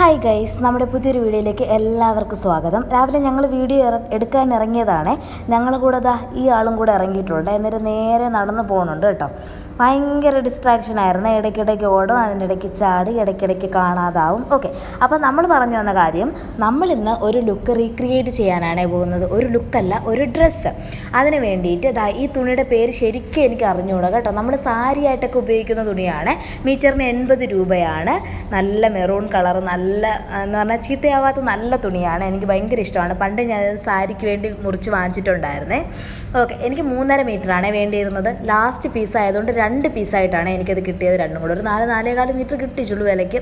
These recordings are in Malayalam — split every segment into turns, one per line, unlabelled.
ഹായ് ഗൈസ് നമ്മുടെ പുതിയൊരു വീഡിയോയിലേക്ക് എല്ലാവർക്കും സ്വാഗതം. രാവിലെ ഞങ്ങൾ വീഡിയോ എടുക്കാൻ ഇറങ്ങിയതാണ്. ഞങ്ങൾ കൂടെ ദാ ഈ ആളും കൂടെ ഇറങ്ങിയിട്ടുണ്ട്. എന്നിട്ട് നേരെ നടന്നു പോകുന്നുണ്ട് കേട്ടോ. ഭയങ്കര ഡിസ്ട്രാക്ഷൻ ആയിരുന്നു. ഇടയ്ക്കിടയ്ക്ക് ഓടും അതിനിടയ്ക്ക് ചാടി ഇടയ്ക്കിടയ്ക്ക് കാണാതാവും. ഓക്കെ അപ്പോൾ നമ്മൾ പറഞ്ഞു വന്ന കാര്യം നമ്മളിന്ന് ഒരു ലുക്ക് റീക്രിയേറ്റ് ചെയ്യാനാണ് പോകുന്നത്. ഒരു ലുക്കല്ല ഒരു ഡ്രസ്സ് അതിന് വേണ്ടിയിട്ട് ദാ ഈ തുണിയുടെ പേര് ശരിക്കും എനിക്ക് അറിഞ്ഞുകൂടാ കേട്ടോ. നമ്മൾ സാരിയായിട്ടൊക്കെ ഉപയോഗിക്കുന്ന തുണിയാണ്. മീറ്ററിന് എൺപത് രൂപയാണ്. നല്ല മെറൂൺ കളർ നല്ല എന്ന് പറഞ്ഞാൽ ചീത്തയാവാത്ത നല്ല തുണിയാണ് എനിക്ക് ഭയങ്കര ഇഷ്ടമാണ്. പണ്ട് ഞാൻ സാരിക്ക് വേണ്ടി മുറിച്ച് വാങ്ങിച്ചിട്ടുണ്ടായിരുന്നേ. ഓക്കെ എനിക്ക് മൂന്നര മീറ്ററാണ് വേണ്ടിയിരുന്നത്. ലാസ്റ്റ് പീസ് ആയതുകൊണ്ട് രണ്ട് പീസായിട്ടാണ് എനിക്കത് കിട്ടിയത് രണ്ടും കൂടെ. ഒരു നാല് നാലേകാൽ മീറ്റർ കിട്ടിച്ചുള്ളൂ വിലയ്ക്ക്.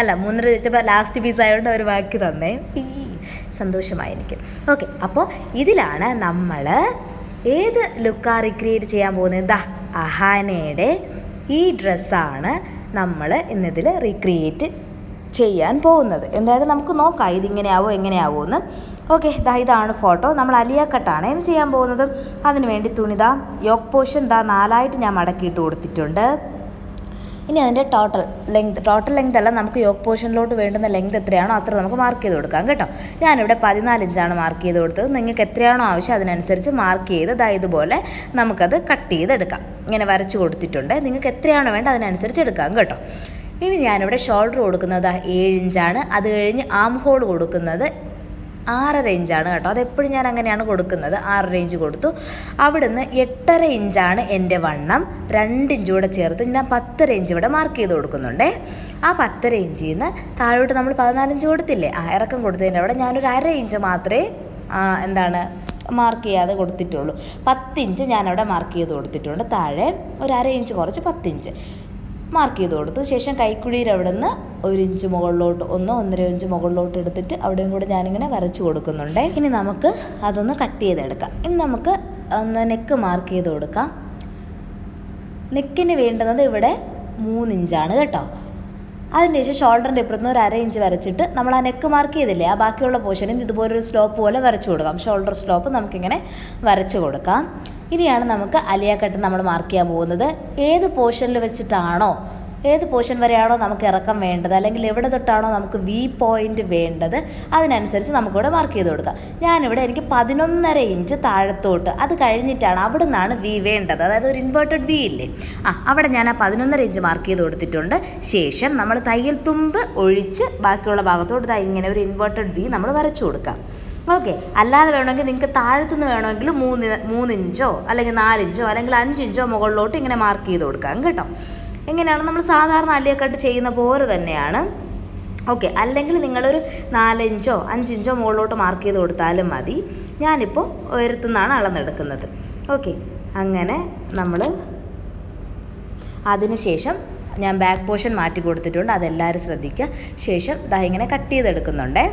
അല്ല മൂന്നര ചോദിച്ചപ്പോൾ ലാസ്റ്റ് പീസ് ആയതുകൊണ്ട് അവർ ബാക്കി തന്നേ. സന്തോഷമായി എനിക്ക് ഓക്കെ അപ്പോൾ ഇതിലാണ് നമ്മൾ ഏത് ലുക്കാ റിക്രിയേറ്റ് ചെയ്യാൻ പോകുന്നത്? ദാ അഹാനയുടെ ഈ ഡ്രസ്സാണ് നമ്മൾ ഇന്നിതിൽ റീക്രിയേറ്റ് ചെയ്യാൻ പോകുന്നത്. എന്തായാലും നമുക്ക് നോക്കാം. ഇതിങ്ങനെയാവോ എങ്ങനെയാവോ എന്ന്. ഓക്കെ ദാ ഇതാണ് ഫോട്ടോ. നമ്മൾ അലിയാക്കട്ടാണ് കട്ടാണ് ഇത് ചെയ്യാൻ പോകുന്നത്. അതിനുവേണ്ടി തുണിതാ യോക്ക് പോഷൻ ദാ നാലായിട്ട് ഞാൻ മടക്കിയിട്ട് കൊടുത്തിട്ടുണ്ട്. ഇനി അതിന്റെ ടോട്ടൽ ലെങ്ത് ടോട്ടൽ ലെങ്ത് അല്ല നമുക്ക് യോക്ക് പോർഷനിലോട്ട് വേണ്ടുന്ന ലെങ്ത് എത്രയാണോ അത്ര നമുക്ക് മാർക്ക് ചെയ്ത് കൊടുക്കാം കേട്ടോ. ഞാനിവിടെ പതിനാല് ഇഞ്ചാണ് മാർക്ക് ചെയ്ത് കൊടുത്തത്. നിങ്ങൾക്ക് എത്രയാണോ ആവശ്യം അതിനനുസരിച്ച് മാർക്ക് ചെയ്ത് ദാ ഇതുപോലെ നമുക്കത് കട്ട് ചെയ്തെടുക്കാം. ഇങ്ങനെ വരച്ച് കൊടുത്തിട്ടുണ്ട്. നിങ്ങൾക്ക് എത്രയാണോ വേണ്ടത് അതിനനുസരിച്ച് എടുക്കാം കേട്ടോ. ഇനി ഞാനിവിടെ ഷോൾഡർ കൊടുക്കുന്നത് ഏഴ് ഇഞ്ചാണ് അത് കഴിഞ്ഞ് ആം ഹോൾ കൊടുക്കുന്നത് ആറര ഇഞ്ചാണ് കേട്ടോ. അതെപ്പോഴും ഞാൻ അങ്ങനെയാണ് കൊടുക്കുന്നത്. ആറര ഇഞ്ച് കൊടുത്തു. അവിടുന്ന് എട്ടര ഇഞ്ചാണ് എന്റെ വണ്ണം. രണ്ട് ഇഞ്ച് കൂടെ ചേർത്ത് ഞാൻ പത്തര ഇഞ്ച് ഇവിടെ മാർക്ക് ചെയ്ത് കൊടുക്കുന്നുണ്ടേ. ആ പത്തര ഇഞ്ചിൽ നിന്ന് താഴോട്ട് നമ്മൾ പതിനാലിഞ്ച് കൊടുത്തില്ലേ? ആ ഇറക്കം കൊടുത്തതിന്റെ അവിടെ ഞാനൊരു അര ഇഞ്ച് മാത്രമേ എന്താണ് മാർക്ക് ചെയ്യാതെ കൊടുത്തിട്ടുള്ളൂ. പത്തിഞ്ച് ഞാനവിടെ മാർക്ക് ചെയ്ത് കൊടുത്തിട്ടുണ്ട്. താഴെ ഒരു അര ഇഞ്ച് കുറച്ച് പത്തിഞ്ച് മാർക്ക് ചെയ്ത് കൊടുത്തു. ശേഷം കൈക്കുഴിയിൽ അവിടെ നിന്ന് ഒരു ഇഞ്ച് മുകളിലോട്ട് ഒന്ന് ഒന്നര ഇഞ്ച് മുകളിലോട്ട് എടുത്തിട്ട് അവിടെയും കൂടെ ഞാനിങ്ങനെ വരച്ചു കൊടുക്കുന്നുണ്ട്. ഇനി നമുക്ക് അതൊന്ന് കട്ട് ചെയ്തെടുക്കാം. ഇനി നമുക്ക് ഒന്ന് നെക്ക് മാർക്ക് ചെയ്ത് കൊടുക്കാം. നെക്കിന് വേണ്ടുന്നത് ഇവിടെ മൂന്നിഞ്ചാണ് കേട്ടോ. അതിനുശേഷം ഷോൾഡറിന്റെ ഇപ്പുറത്ത് നിന്ന് ഒരു അര ഇഞ്ച് വരച്ചിട്ട് നമ്മൾ ആ നെക്ക് മാർക്ക് ചെയ്തില്ലേ ആ ബാക്കിയുള്ള പോർഷനും ഇതുപോലൊരു സ്ലോപ്പ് പോലെ വരച്ചു കൊടുക്കാം. ഷോൾഡർ സ്ലോപ്പ് നമുക്കിങ്ങനെ വരച്ചു കൊടുക്കാം. ഇനിയാണ് നമുക്ക് അലിയ കട്ട് നമ്മൾ മാർക്ക് ചെയ്യാൻ പോകുന്നത്. ഏത് പോർഷനിൽ വെച്ചിട്ടാണോ ഏത് പോർഷൻ വരെയാണോ നമുക്ക് ഇറക്കം വേണ്ടത് അല്ലെങ്കിൽ എവിടെ തൊട്ടാണോ നമുക്ക് വി പോയിന്റ് വേണ്ടത് അതിനനുസരിച്ച് നമുക്കിവിടെ മാർക്ക് ചെയ്ത് കൊടുക്കാം. ഞാനിവിടെ എനിക്ക് പതിനൊന്നര ഇഞ്ച് താഴത്തോട്ട് അത് കഴിഞ്ഞിട്ടാണ് അവിടെ നിന്നാണ് വി വേണ്ടത്. അതായത് ഒരു ഇൻവേർട്ടഡ് വി ഇല്ലേ? ആ അവിടെ ഞാൻ ആ പതിനൊന്നര ഇഞ്ച് മാർക്ക് ചെയ്ത് കൊടുത്തിട്ടുണ്ട്. ശേഷം നമ്മൾ തയ്യൽ തുമ്പ് ഒഴിച്ച് ബാക്കിയുള്ള ഭാഗത്തോട്ട് ഇങ്ങനെ ഒരു ഇൻവേർട്ടഡ് വി നമ്മൾ വരച്ചു കൊടുക്കാം. ഓക്കെ അല്ലാതെ വേണമെങ്കിൽ നിങ്ങൾക്ക് താഴത്തുനിന്ന് വേണമെങ്കിൽ മൂന്ന് മൂന്നിഞ്ചോ അല്ലെങ്കിൽ നാലിഞ്ചോ അല്ലെങ്കിൽ അഞ്ചിഞ്ചോ മുകളിലോട്ട് ഇങ്ങനെ മാർക്ക് ചെയ്ത് കൊടുക്കാം കേട്ടോ. എങ്ങനെയാണ് നമ്മൾ സാധാരണ അല്ലിയക്കട്ട് ചെയ്യുന്ന പോലെ തന്നെയാണ്. ഓക്കെ അല്ലെങ്കിൽ നിങ്ങളൊരു നാലിഞ്ചോ അഞ്ചിഞ്ചോ മുകളിലോട്ട് മാർക്ക് ചെയ്ത് കൊടുത്താലും മതി. ഞാനിപ്പോൾ ഉയരത്തുനിന്നാണ് അളന്നെടുക്കുന്നത്. ഓക്കെ അങ്ങനെ നമ്മൾ അതിനുശേഷം ഞാൻ ബാക്ക് പോർഷൻ മാറ്റി കൊടുത്തിട്ടുണ്ട്. അതെല്ലാവരും ശ്രദ്ധിക്കുക. ശേഷം ദാ ഇങ്ങനെ കട്ട് ചെയ്തെടുക്കുന്നുണ്ടേ.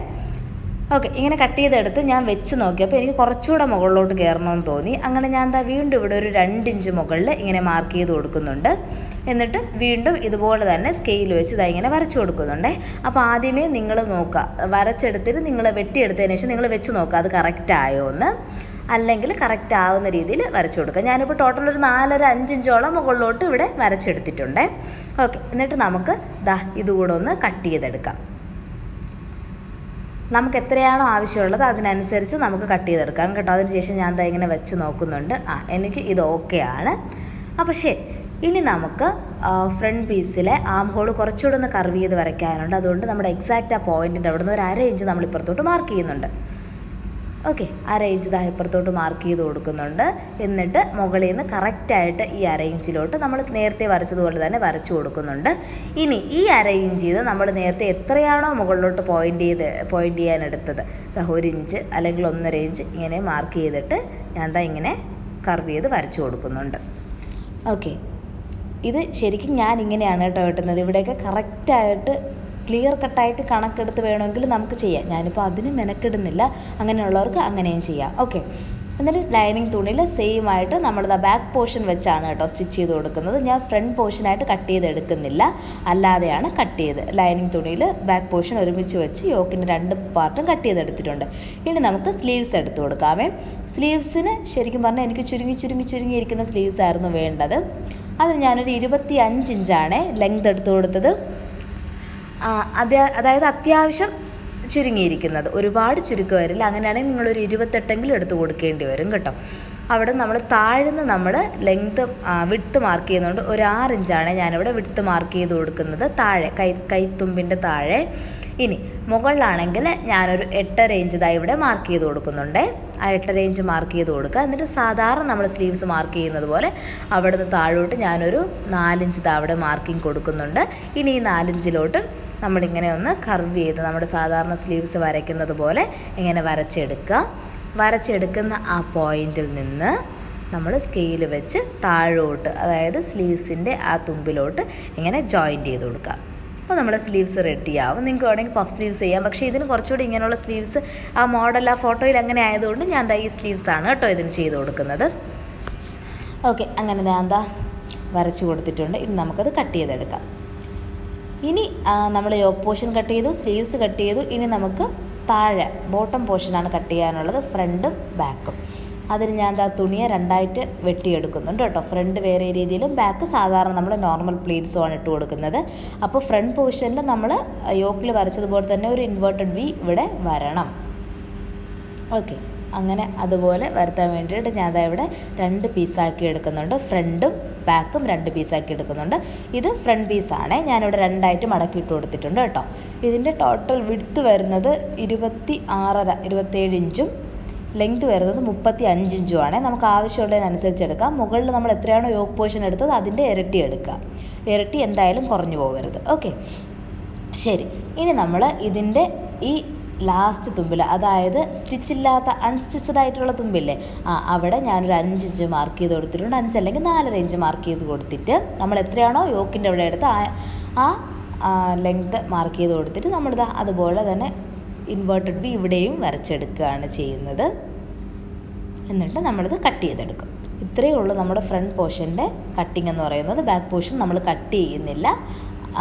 ഓക്കെ ഇങ്ങനെ കട്ട് ചെയ്തെടുത്ത് ഞാൻ വെച്ച് നോക്കിയപ്പോൾ എനിക്ക് കുറച്ചുകൂടെ മുകളിലോട്ട് കയറണമെന്ന് തോന്നി. അങ്ങനെ ഞാൻ എന്താ വീണ്ടും ഇവിടെ ഒരു രണ്ടിഞ്ച് മുകളിൽ ഇങ്ങനെ മാർക്ക് ചെയ്ത് കൊടുക്കുന്നുണ്ട്. എന്നിട്ട് വീണ്ടും ഇതുപോലെ തന്നെ സ്കെയിൽ വെച്ച് ഇതാ ഇങ്ങനെ വരച്ചു കൊടുക്കുന്നുണ്ടേ. അപ്പോൾ ആദ്യമേ നിങ്ങൾ നോക്കുക വരച്ചെടുത്തിട്ട് നിങ്ങൾ വെട്ടിയെടുത്തതിന് ശേഷം നിങ്ങൾ വെച്ച് നോക്കുക അത് കറക്റ്റ് ആയോ എന്ന് അല്ലെങ്കിൽ കറക്റ്റ് ആവുന്ന രീതിയിൽ വരച്ചു കൊടുക്കുക ഞാനിപ്പോൾ ടോട്ടൽ ഒരു നാലര അഞ്ചിഞ്ചോളം മുകളിലോട്ട് ഇവിടെ വരച്ചെടുത്തിട്ടുണ്ട്. ഓക്കെ എന്നിട്ട് നമുക്ക് ദാ ഇതുകൂടെ ഒന്ന് കട്ട് ചെയ്തെടുക്കാം. നമുക്ക് എത്രയാണോ ആവശ്യമുള്ളത് അതിനനുസരിച്ച് നമുക്ക് കട്ട് ചെയ്തെടുക്കാം കേട്ടോ. അതിനുശേഷം ഞാൻ ദാ ഇങ്ങനെ വെച്ച് നോക്കുന്നുണ്ട്. ആ എനിക്ക് ഇത് ഓക്കെ ആണ്. അപ്പോൾ ശരി ഇനി നമുക്ക് ഫ്രണ്ട് പീസിലെ ആം ഹോൾ കുറച്ചുകൂടെ ഒന്ന് കർവ് ചെയ്ത് വരയ്ക്കാനുണ്ട്. അതുകൊണ്ട് നമ്മുടെ എക്സാക്റ്റ് ആ പോയിന്റിന്റെ അവിടെ നിന്ന് ഒരു അര ഇഞ്ച് നമ്മൾ ഇപ്പുറത്തോട്ട് മാർക്ക് ചെയ്യുന്നുണ്ട്. ഓക്കെ അര ഇഞ്ച് ദാ ഇപ്പുറത്തോട്ട് മാർക്ക് ചെയ്ത് കൊടുക്കുന്നുണ്ട്. എന്നിട്ട് മുകളിൽ നിന്ന് കറക്റ്റായിട്ട് ഈ അറേഞ്ചിലോട്ട് നമ്മൾ നേരത്തെ വരച്ചതുപോലെ തന്നെ വരച്ചു കൊടുക്കുന്നുണ്ട്. ഇനി ഈ അറേഞ്ച് ചെയ്ത് നമ്മൾ നേരത്തെ എത്രയാണോ മുകളിലോട്ട് പോയിന്റ് ചെയ്ത് പോയിന്റ് ദാ ഒരു ഇഞ്ച് അല്ലെങ്കിൽ ഒന്നര ഇഞ്ച് ഇങ്ങനെ മാർക്ക് ചെയ്തിട്ട് ഞാൻ ദാ ഇങ്ങനെ കർവ് ചെയ്ത് വരച്ചു കൊടുക്കുന്നുണ്ട്. ഓക്കെ ഇത് ശരിക്കും ഞാൻ ഇങ്ങനെയാണ് കേട്ടോ കിട്ടുന്നത് ഇവിടെയൊക്കെ കറക്റ്റായിട്ട് ക്ലിയർ കട്ടായിട്ട് കണക്കെടുത്ത് വേണമെങ്കിൽ നമുക്ക് ചെയ്യാം. ഞാനിപ്പോൾ അതിന് മെനക്കെടുന്നില്ല. അങ്ങനെയുള്ളവർക്ക് അങ്ങനെയും ചെയ്യാം. ഓക്കെ എന്നിട്ട് ലൈനിങ് തുണിയിൽ സെയിം ആയിട്ട് നമ്മൾ ബാക്ക് പോർഷൻ വെച്ചാണ് കേട്ടോ സ്റ്റിച്ച് ചെയ്ത് കൊടുക്കുന്നത്. ഞാൻ ഫ്രണ്ട് പോർഷനായിട്ട് കട്ട് ചെയ്ത് എടുക്കുന്നില്ല. അല്ലാതെയാണ് കട്ട് ചെയ്ത് ലൈനിങ് തുണിയിൽ ബാക്ക് പോർഷൻ ഒരുമിച്ച് വെച്ച് യോക്കിന്റെ രണ്ട് പാർട്ടും കട്ട് ചെയ്തെടുത്തിട്ടുണ്ട് ഇനി നമുക്ക് സ്ലീവ്സ് എടുത്ത് കൊടുക്കാമേ. സ്ലീവ്സിന് ശരിക്കും പറഞ്ഞാൽ എനിക്ക് ചുരുങ്ങി ചുരുങ്ങി ചുരുങ്ങി ഇരിക്കുന്ന സ്ലീവ്സ് ആയിരുന്നു വേണ്ടത്. അത് ഞാനൊരു ഇരുപത്തി അഞ്ച് ഇഞ്ചാണ് ലെങ്ത് എടുത്ത് കൊടുത്തത്. അത് അതായത് അത്യാവശ്യം ചുരുങ്ങിയിരിക്കുന്നത്. ഒരുപാട് ചുരുക്കം വരില്ല. അങ്ങനെയാണെങ്കിൽ നിങ്ങളൊരു ഇരുപത്തെട്ടെങ്കിലും എടുത്ത് കൊടുക്കേണ്ടി വരും കേട്ടോ. അവിടെ നമ്മൾ താഴ്ന്ന് നമ്മൾ ലെങ്ത് വിട്ത്ത് മാർക്ക് ചെയ്യുന്നതുകൊണ്ട് ഒരു ആറ് ഇഞ്ചാണ് ഞാനിവിടെ വിട്ത്ത് മാർക്ക് ചെയ്ത് കൊടുക്കുന്നത് താഴെ കൈ കൈത്തുമ്പിന്റെ താഴെ. ഇനി മുകളിലാണെങ്കിൽ ഞാനൊരു എട്ടര ഇഞ്ച് ഇതായി ഇവിടെ മാർക്ക് ചെയ്ത് കൊടുക്കുന്നുണ്ട്. ആ എട്ടര ഇഞ്ച് മാർക്ക് ചെയ്ത് കൊടുക്കുക. എന്നിട്ട് സാധാരണ നമ്മൾ സ്ലീവ്സ് മാർക്ക് ചെയ്യുന്നത് പോലെ അവിടുന്ന് താഴോട്ട് ഞാനൊരു നാലിഞ്ച് അവിടെ മാർക്കിംഗ് കൊടുക്കുന്നുണ്ട്. ഇനി ഈ നാലിഞ്ചിലോട്ട് നമ്മളിങ്ങനെ ഒന്ന് കർവ് ചെയ്ത് നമ്മുടെ സാധാരണ സ്ലീവ്സ് വരയ്ക്കുന്നത് പോലെ ഇങ്ങനെ വരച്ചെടുക്കുക. വരച്ചെടുക്കുന്ന ആ പോയിന്റിൽ നിന്ന് നമ്മൾ സ്കെയിൽ വെച്ച് താഴോട്ട് അതായത് സ്ലീവ്സിന്റെ ആ തുമ്പിലോട്ട് ഇങ്ങനെ ജോയിന്റ് ചെയ്ത് കൊടുക്കുക. അപ്പോൾ നമ്മുടെ സ്ലീവ്സ് റെഡിയാവും നിങ്ങൾക്ക് വേണമെങ്കിൽ പഫ് സ്ലീവ്സ് ചെയ്യാം. പക്ഷേ ഇതിന് കുറച്ചുകൂടി ഇങ്ങനെയുള്ള സ്ലീവ്സ് ആ മോഡൽ ആ ഫോട്ടോയിൽ അങ്ങനെ ആയതുകൊണ്ട് ഞാൻ എന്താ ഈ സ്ലീവ്സ് ആണ് കേട്ടോ ഇതിന് ചെയ്ത് കൊടുക്കുന്നത്. ഓക്കെ അങ്ങനെ ഞാൻ എന്താ വരച്ച് കൊടുത്തിട്ടുണ്ട്. ഇനി നമുക്കത് കട്ട് ചെയ്തെടുക്കാം. ഇനി നമ്മൾ യോക്ക് പോർഷൻ കട്ട് ചെയ്തു സ്ലീവ്സ് കട്ട് ചെയ്തു ഇനി നമുക്ക് താഴെ ബോട്ടം പോർഷനാണ് കട്ട് ചെയ്യാനുള്ളത് ഫ്രണ്ടും ബാക്കും അതിന് ഞാൻ എന്താ തുണിയെ രണ്ടായിട്ട് വെട്ടിയെടുക്കുന്നുണ്ട് കേട്ടോ. ഫ്രണ്ട് വേറെ രീതിയിലും ബാക്ക് സാധാരണ നമ്മൾ നോർമൽ പ്ലീറ്റ്സും ആണ് ഇട്ട് കൊടുക്കുന്നത്. അപ്പോൾ ഫ്രണ്ട് പോർഷനിൽ നമ്മൾ യോക്കിൽ വരച്ചതുപോലെ തന്നെ ഒരു ഇൻവേർട്ടഡ് വി ഇവിടെ വരണം. ഓക്കെ അങ്ങനെ അതുപോലെ വരുത്താൻ വേണ്ടിയിട്ട് ഞാൻ ഇവിടെ രണ്ട് പീസാക്കി എടുക്കുന്നുണ്ട് ഫ്രണ്ടും ബാക്കും രണ്ട് പീസാക്കി എടുക്കുന്നുണ്ട്. ഇത് ഫ്രണ്ട് പീസാണ് ഞാനിവിടെ രണ്ടായിട്ട് മടക്കി ഇട്ട് കൊടുത്തിട്ടുണ്ട് കേട്ടോ. ഇതിന്റെ ടോട്ടൽ വിടുത്ത് വരുന്നത് ഇരുപത്തി ആറര ഇരുപത്തേഴ് ഇഞ്ചും ലെങ്ത് വരുന്നത് മുപ്പത്തി അഞ്ച് ഇഞ്ചുമാണ് നമുക്ക് ആവശ്യമുള്ളതിനനുസരിച്ച് എടുക്കാം. മുകളിൽ നമ്മൾ എത്രയാണോ യോക്ക് പോർഷൻ എടുത്തത് അതിന്റെ ഇരട്ടി എടുക്കാം ഇരട്ടി എന്തായാലും കുറഞ്ഞു പോകരുത്. ഓക്കെ ശരി. ഇനി നമ്മൾ ഇതിന്റെ ഈ ലാസ്റ്റ് തുമ്പിൽ അതായത് സ്റ്റിച്ചില്ലാത്ത അൺസ്റ്റിച്ചഡ് ആയിട്ടുള്ള തുമ്പില്ലേ? ആ അവിടെ ഞാനൊരു അഞ്ച് ഇഞ്ച് മാർക്ക് ചെയ്ത് കൊടുത്തിട്ടുണ്ട്. അഞ്ച് അല്ലെങ്കിൽ നാലര ഇഞ്ച് മാർക്ക് ചെയ്ത് കൊടുത്തിട്ട് നമ്മൾ എത്രയാണോ യോക്കിന്റെ അവിടെ എടുത്ത് ആ ആ ലെങ്ത് മാർക്ക് ചെയ്ത് കൊടുത്തിട്ട് നമ്മളിത് അതുപോലെ തന്നെ ഇൻവേർട്ടഡ് വി ഇവിടെയും വരച്ചെടുക്കുകയാണ് ചെയ്യുന്നത്. എന്നിട്ട് നമ്മളിത് കട്ട് ചെയ്തെടുക്കും. ഇത്രയേ ഉള്ളൂ നമ്മുടെ ഫ്രണ്ട് പോർഷന്റെ കട്ടിംഗ് എന്ന് പറയുന്നത്. ബാക്ക് പോർഷൻ നമ്മൾ കട്ട് ചെയ്യുന്നില്ല.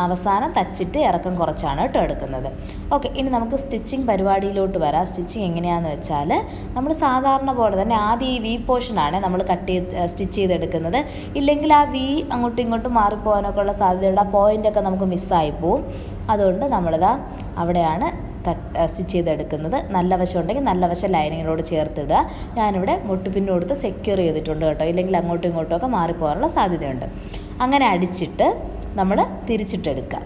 അവസാനം തച്ചിട്ട് ഇറക്കം കുറച്ചാണ് കേട്ടോ എടുക്കുന്നത്. ഓക്കെ ഇനി നമുക്ക് സ്റ്റിച്ചിങ് പരിപാടിയിലോട്ട് വരാം. സ്റ്റിച്ചിങ് എങ്ങനെയാണെന്ന് വെച്ചാൽ നമ്മൾ സാധാരണ പോലെ തന്നെ ആദ്യം ഈ വി പോർഷനാണ് നമ്മൾ കട്ട് ചെയ്ത് സ്റ്റിച്ച് ചെയ്തെടുക്കുന്നത്. ഇല്ലെങ്കിൽ ആ വി അങ്ങോട്ടും ഇങ്ങോട്ടും മാറിപ്പോകാനൊക്കെ ഉള്ള സാധ്യതയുള്ള ആ പോയിന്റൊക്കെ നമുക്ക് മിസ്സായി പോവും. അതുകൊണ്ട് നമ്മളിതാ അവിടെയാണ് കട്ട് സ്റ്റിച്ച് ചെയ്തെടുക്കുന്നത്. നല്ല വശം ഉണ്ടെങ്കിൽ നല്ല വശം ലൈനിങ്ങിനോട് ചേർത്തിടുക. ഞാനിവിടെ മുട്ടുപിന്നു കൊടുത്ത് സെക്യൂർ ചെയ്തിട്ടുണ്ട് കേട്ടോ. ഇല്ലെങ്കിൽ അങ്ങോട്ടും ഇങ്ങോട്ടും ഒക്കെ മാറിപ്പോകാനുള്ള സാധ്യതയുണ്ട്. അങ്ങനെ അടിച്ചിട്ട് നമ്മൾ തിരിച്ചിട്ടെടുക്കുക.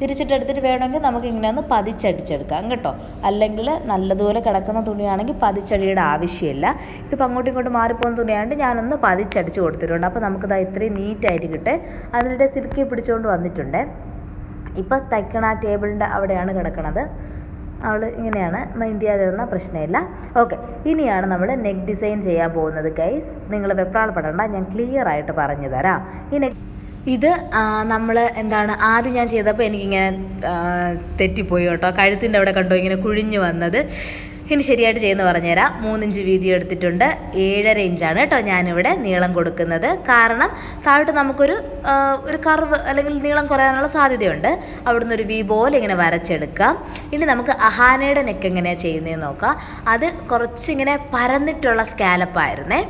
തിരിച്ചിട്ടെടുത്തിട്ട് വേണമെങ്കിൽ നമുക്ക് ഇങ്ങനെ ഒന്ന് പതിച്ചടിച്ചെടുക്കാം കേട്ടോ. അല്ലെങ്കിൽ നല്ലതുപോലെ കിടക്കുന്ന തുണിയാണെങ്കിൽ പതിച്ചടിയുടെ ആവശ്യമില്ല. ഇതിപ്പോൾ അങ്ങോട്ടും ഇങ്ങോട്ടും മാറിപ്പോകുന്ന തുണിയായതുകൊണ്ട് ഞാനൊന്ന് പതിച്ചടിച്ച് കൊടുത്തിട്ടുണ്ട്. അപ്പോൾ നമുക്കിത് ഇത്രയും നീറ്റായിട്ട് കിട്ടെ. അതിനിടെ സിൽക്കി പിടിച്ചുകൊണ്ട് വന്നിട്ടുണ്ട്. ഇപ്പോൾ തയ്ക്കണ ടേബിളിന്റെ അവിടെയാണ് കിടക്കണത്. അവൾ ഇങ്ങനെയാണ് മൈൻഡ് ചെയ്യാതെ തന്നാൽ പ്രശ്നമില്ല. ഓക്കെ ഇനിയാണ് നമ്മൾ നെക്ക് ഡിസൈൻ ചെയ്യാൻ പോകുന്നത് ഗൈസ് നിങ്ങൾ വെപ്രാളപ്പെടണ്ട ഞാൻ ക്ലിയർ ആയിട്ട് പറഞ്ഞു തരാം. ഈ നെക്ക് ഇത് നമ്മൾ എന്താണ് ആദ്യം ഞാൻ ചെയ്തപ്പോൾ എനിക്കിങ്ങനെ തെറ്റിപ്പോയി കേട്ടോ. കഴുത്തിന്റെ അവിടെ കണ്ടോ ഇങ്ങനെ കുഴിഞ്ഞു വന്നത്. ഇനി ശരിയായിട്ട് ചെയ്യുന്ന പറഞ്ഞുതരാം. മൂന്നിഞ്ച് വീതി എടുത്തിട്ടുണ്ട്. ഏഴര ഇഞ്ചാണ് കേട്ടോ ഞാനിവിടെ നീളം കൊടുക്കുന്നത്. കാരണം താഴോട്ട് നമുക്കൊരു ഒരു കർവ് അല്ലെങ്കിൽ നീളം കുറയാനുള്ള സാധ്യതയുണ്ട്. അവിടുന്ന് ഒരു വി പോലെ ഇങ്ങനെ വരച്ചെടുക്കാം. ഇനി നമുക്ക് അഹാനയുടെ നെക്ക് എങ്ങനെയാണ് ചെയ്യുന്നതെന്ന് നോക്കാം. അത് കുറച്ചിങ്ങനെ പരന്നിട്ടുള്ള സ്കാലപ്പായിരുന്നേ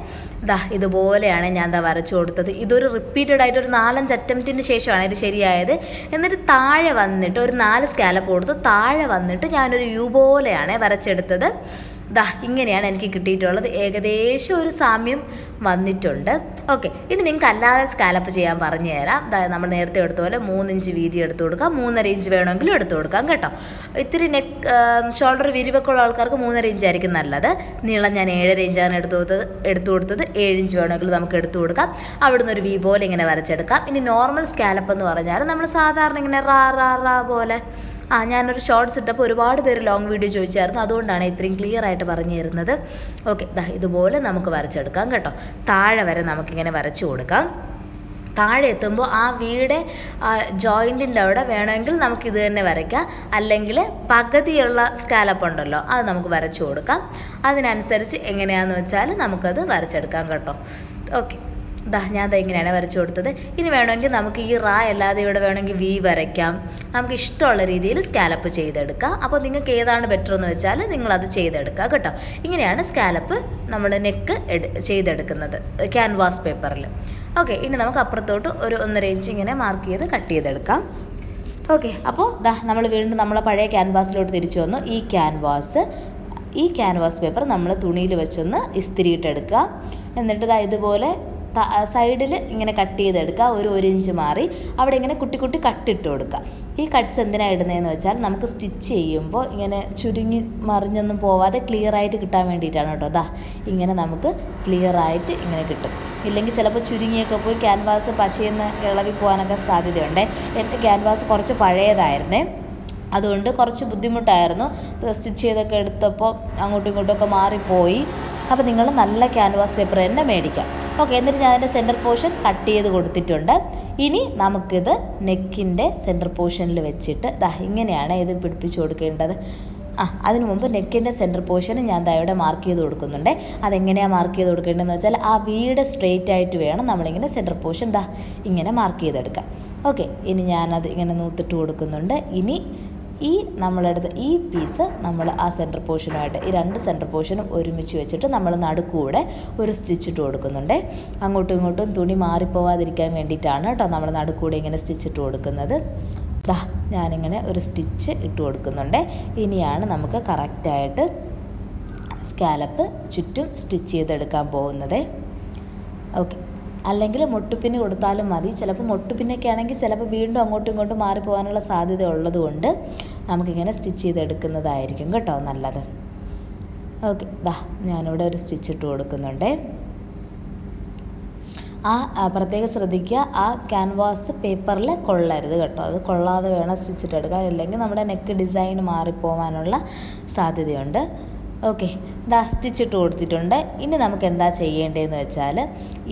ദാ ഇതുപോലെയാണ് ഞാൻ എന്താ വരച്ചു കൊടുത്തത്. ഇതൊരു റിപ്പീറ്റഡ് ആയിട്ട് ഒരു നാലഞ്ച് അറ്റംപ്റ്റിന് ശേഷമാണ് ഇത് ശരിയായത്. എന്നിട്ട് താഴെ വന്നിട്ട് ഒരു നാല് സ്കാലപ്പ് കൊടുത്തു. താഴെ വന്നിട്ട് ഞാനൊരു യു പോലെയാണ് വരച്ചെടുത്തത്. ദാ ഇങ്ങനെയാണ് എനിക്ക് കിട്ടിയിട്ടുള്ളത്. ഏകദേശം ഒരു സാമ്യം വന്നിട്ടുണ്ട്. ഓക്കെ ഇനി നിങ്ങൾക്ക് അല്ലാതെ സ്കാലപ്പ് ചെയ്യാൻ പറഞ്ഞു തരാം. ദാ നമ്മൾ നേരത്തെ എടുത്ത പോലെ മൂന്നിഞ്ച് വീതി എടുത്തു കൊടുക്കാം. മൂന്നര ഇഞ്ച് വേണമെങ്കിലും എടുത്തു കൊടുക്കാം കേട്ടോ. ഇത്തിരി നെക്ക് ഷോൾഡർ വിരിവൊക്കെ ഉള്ള ആൾക്കാർക്ക് മൂന്നര ഇഞ്ചായിരിക്കും നല്ലത്. നീളം ഞാൻ ഏഴര ഇഞ്ചാണ് എടുത്തു കൊടുത്തത് എടുത്തു കൊടുത്തത്. ഏഴ് ഇഞ്ച് വേണമെങ്കിൽ നമുക്ക് എടുത്തു കൊടുക്കാം. അവിടുന്ന് ഒരു വി പോലെ ഇങ്ങനെ വരച്ചെടുക്കാം. ഇനി നോർമൽ സ്കാലപ്പ് എന്ന് പറഞ്ഞാൽ നമ്മൾ സാധാരണ ഇങ്ങനെ റാ റാ റാ പോലെ ആ ഞാനൊരു ഷോർട്സ് ഇട്ടപ്പോൾ ഒരുപാട് പേര് ലോങ് വീഡിയോ ചോദിച്ചായിരുന്നു. അതുകൊണ്ടാണ് ഇത്രയും ക്ലിയർ ആയിട്ട് പറഞ്ഞു തരുന്നത്. ഓക്കെ ഇതുപോലെ നമുക്ക് വരച്ചെടുക്കാം കേട്ടോ. താഴെ വരെ നമുക്കിങ്ങനെ വരച്ചു കൊടുക്കാം. താഴെ എത്തുമ്പോൾ ആ വീട് ജോയിന്റിന്റെ അവിടെ വേണമെങ്കിൽ നമുക്ക് ഇത് തന്നെ വരയ്ക്കാം. അല്ലെങ്കിൽ പകുതിയുള്ള സ്കാലപ്പ് ഉണ്ടല്ലോ അത് നമുക്ക് വരച്ചു കൊടുക്കാം. അതിനനുസരിച്ച് എങ്ങനെയാണെന്ന് വെച്ചാൽ നമുക്കത് വരച്ചെടുക്കാം കേട്ടോ. ഓക്കെ ദാ ഞാൻ ദാ ഇങ്ങനെയാണ് വരച്ചു കൊടുത്തത്. ഇനി വേണമെങ്കിൽ നമുക്ക് ഈ റാ അല്ലാതെ ഇവിടെ വേണമെങ്കിൽ വി വരയ്ക്കാം. നമുക്ക് ഇഷ്ടമുള്ള രീതിയിൽ സ്കാലപ്പ് ചെയ്തെടുക്കാം. അപ്പോൾ നിങ്ങൾക്ക് ഏതാണ് ബെറ്റർ എന്ന് വെച്ചാൽ നിങ്ങളത് ചെയ്തെടുക്കുക കേട്ടോ. ഇങ്ങനെയാണ് സ്കാലപ്പ് നമ്മൾ നെക്ക് എടു ചെയ്തെടുക്കുന്നത് ക്യാൻവാസ് പേപ്പറിൽ ഓക്കെ ഇനി നമുക്ക് അപ്പുറത്തോട്ട് ഒരു ഒന്നര ഇഞ്ച് ഇങ്ങനെ മാർക്ക് ചെയ്ത് കട്ട് ചെയ്തെടുക്കാം. ഓക്കെ അപ്പോൾ ദാ നമ്മൾ വീണ്ടും നമ്മളെ പഴയ ക്യാൻവാസിലോട്ട് തിരിച്ചു വന്നു. ഈ ക്യാൻവാസ് ഈ ക്യാൻവാസ് പേപ്പർ നമ്മൾ തുണിയിൽ വെച്ചൊന്ന് ഇസ്തിരിയിട്ടെടുക്കുക. എന്നിട്ട് ഇതാ ഇതുപോലെ സൈഡിൽ ഇങ്ങനെ കട്ട് ചെയ്തെടുക്കുക. ഒരു ഒരു ഇഞ്ച് മാറി അവിടെ ഇങ്ങനെ കുട്ടി കുട്ടി കട്ടിട്ട് കൊടുക്കുക. ഈ കട്ട്സ് എന്തിനാണ് ഇടുന്നതെന്ന് വെച്ചാൽ നമുക്ക് സ്റ്റിച്ച് ചെയ്യുമ്പോൾ ഇങ്ങനെ ചുരുങ്ങി മറിഞ്ഞൊന്നും പോവാതെ ക്ലിയർ ആയിട്ട് കിട്ടാൻ വേണ്ടിയിട്ടാണ് കേട്ടോ. അതാ ഇങ്ങനെ നമുക്ക് ക്ലിയർ ആയിട്ട് ഇങ്ങനെ കിട്ടും. ഇല്ലെങ്കിൽ ചിലപ്പോൾ ചുരുങ്ങിയൊക്കെ പോയി ക്യാൻവാസ് പശയെന്ന് ഇളവി പോകാനൊക്കെ സാധ്യതയുണ്ട്. എന്റെ ക്യാൻവാസ് കുറച്ച് പഴയതായിരുന്നേ. അതുകൊണ്ട് കുറച്ച് ബുദ്ധിമുട്ടായിരുന്നു. സ്റ്റിച്ച് ചെയ്തൊക്കെ എടുത്തപ്പോൾ അങ്ങോട്ടും ഇങ്ങോട്ടും ഒക്കെ മാറിപ്പോയി. അപ്പോൾ നിങ്ങൾ നല്ല ക്യാൻവാസ് പേപ്പർ തന്നെ മേടിക്കാം. ഓക്കെ എന്നിട്ട് ഞാൻ അതിന്റെ സെന്റർ പോർഷൻ കട്ട് ചെയ്ത് കൊടുത്തിട്ടുണ്ട്. ഇനി നമുക്കിത് നെക്കിന്റെ സെന്റർ പോർഷനിൽ വെച്ചിട്ട് ദാ ഇങ്ങനെയാണ് ഇത് പിടിപ്പിച്ച് കൊടുക്കേണ്ടത്. ആ അതിനു മുമ്പ് നെക്കിന്റെ സെന്റർ പോർഷന് ഞാൻ ദാ ഇവിടെ മാർക്ക് ചെയ്ത് കൊടുക്കുന്നുണ്ട്. അതെങ്ങനെയാണ് മാർക്ക് ചെയ്ത് കൊടുക്കേണ്ടതെന്ന് വെച്ചാൽ ആ വീട് സ്ട്രെയിറ്റ് ആയിട്ട് വേണം നമ്മളിങ്ങനെ സെന്റർ പോർഷൻ ദാ ഇങ്ങനെ മാർക്ക് ചെയ്തെടുക്കാം ഓക്കെ ഇനി ഞാനത് ഇങ്ങനെ നൂത്തിട്ട് കൊടുക്കുന്നുണ്ട്. ഇനി ഈ നമ്മളെടുത്ത ഈ പീസ് നമ്മൾ ആ സെന്റർ പോർഷനുമായിട്ട് ഈ രണ്ട് സെന്റർ പോർഷനും ഒരുമിച്ച് വെച്ചിട്ട് നമ്മൾ നടുക്കൂടെ ഒരു സ്റ്റിച്ച് ഇട്ട് കൊടുക്കുന്നുണ്ട്. അങ്ങോട്ടും ഇങ്ങോട്ടും തുണി മാറിപ്പോവാതിരിക്കാൻ വേണ്ടിയിട്ടാണ് കേട്ടോ നമ്മൾ നടുക്കൂടെ ഇങ്ങനെ സ്റ്റിച്ച് ഇട്ട് കൊടുക്കുന്നത്. ദാ ഞാനിങ്ങനെ ഒരു സ്റ്റിച്ച് ഇട്ട് കൊടുക്കുന്നുണ്ട്. ഇനിയാണ് നമുക്ക് കറക്റ്റായിട്ട് സ്കാലപ്പ് ചുറ്റും സ്റ്റിച്ച് ചെയ്തെടുക്കാൻ പോകുന്നത്. ഓക്കെ അല്ലെങ്കിൽ മുട്ടുപ്പിന് കൊടുത്താലും മതി. ചിലപ്പോൾ മുട്ടുപ്പിന്നൊക്കെ ആണെങ്കിൽ ചിലപ്പോൾ വീണ്ടും അങ്ങോട്ടും ഇങ്ങോട്ടും മാറിപ്പോകാനുള്ള സാധ്യത ഉള്ളതുകൊണ്ട് നമുക്കിങ്ങനെ സ്റ്റിച്ച് ചെയ്തെടുക്കുന്നതായിരിക്കും കേട്ടോ നല്ലത്. ഓക്കെ ദാ ഞാനിവിടെ ഒരു സ്റ്റിച്ച് ഇട്ട് കൊടുക്കുന്നുണ്ട്. ആ പ്രത്യേകം ശ്രദ്ധിക്കുക ആ ക്യാൻവാസ് പേപ്പറിൽ കൊള്ളരുത് കേട്ടോ. അത് കൊള്ളാതെ വേണം സ്റ്റിച്ചിട്ടെടുക്കാൻ അല്ലെങ്കിൽ നമ്മുടെ നെക്ക് ഡിസൈൻ മാറിപ്പോവാനുള്ള സാധ്യതയുണ്ട്. ഓക്കെ ദാ സ്റ്റിച്ചിട്ട് കൊടുത്തിട്ടുണ്ട്. ഇനി നമുക്ക് എന്താ ചെയ്യേണ്ടതെന്ന് വെച്ചാൽ